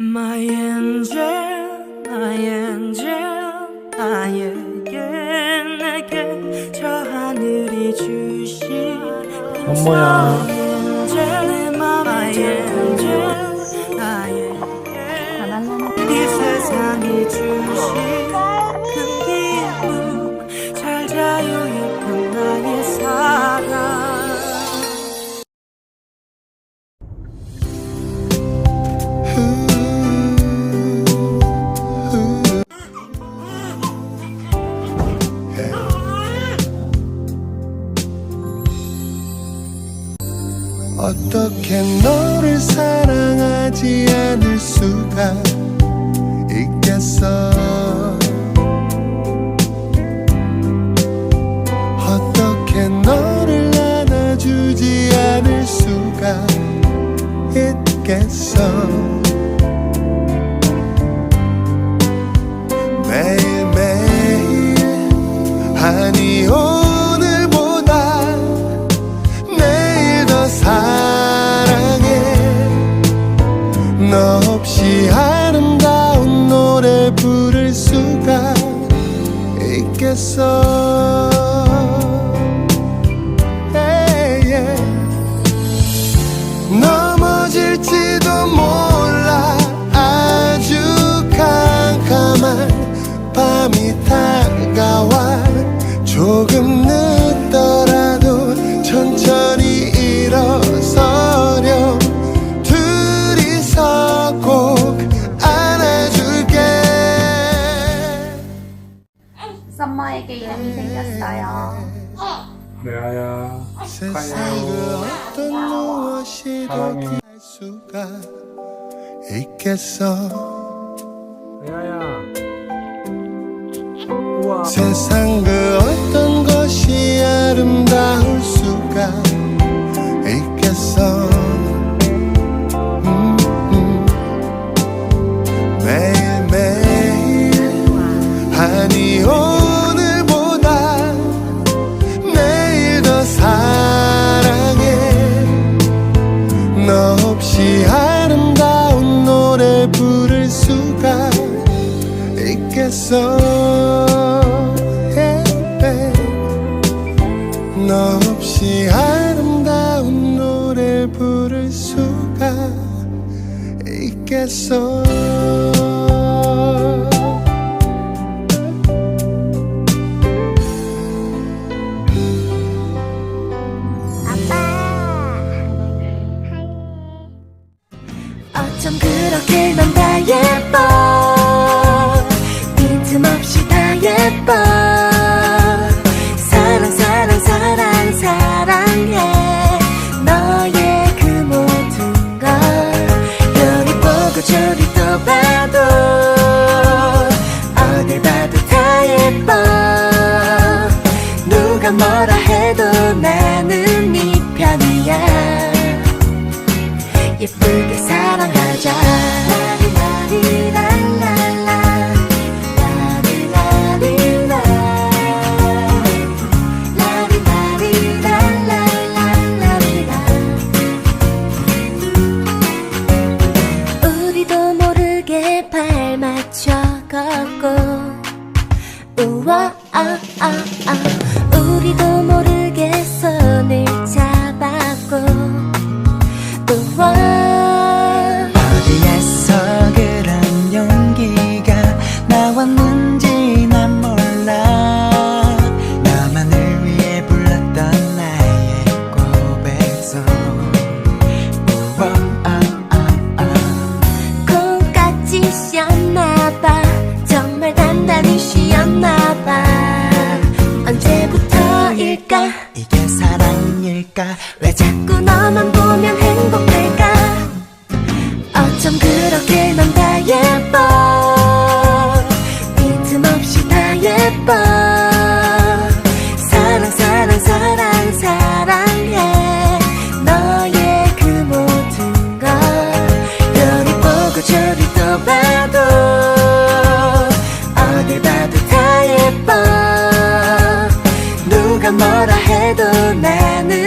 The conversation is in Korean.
My angel, my angel, 나에게 내게 저 하늘이 주신 엄마야. Angel, 내 맘의 angel, 나에게 이 세상이 주신 어떻게 너를 사랑하지 않을 수가 있겠어? 어떻게 너를 안아주지 않을 수가 있겠어 있 썸머에게 이름이 생겼어요. 레아야 세상 그 어떤 무엇이도 사랑해. 수가 있겠어 레아야 우와 세상 그 어떤 수가 있겠어 babe. 너 없이 아름다운 노래 부를 수가 있겠어 어쩜 그렇게 넌 다 예뻐. 빈틈없이 다 예뻐. 사랑 사랑 사랑 사랑해. 너의 그 모든 걸 요리 보고 저리 또 봐도 어딜 봐도 다 예뻐. 누가 뭐라 사랑하자. 우리도 모르게 발 맞춰 걷고. 우와 아 아 아. 우리도 모르게 이게 사랑일까? 왜 자꾸 너만 보면 행복할까? 어쩜 그렇게 넌 누가 뭐라 해도 나는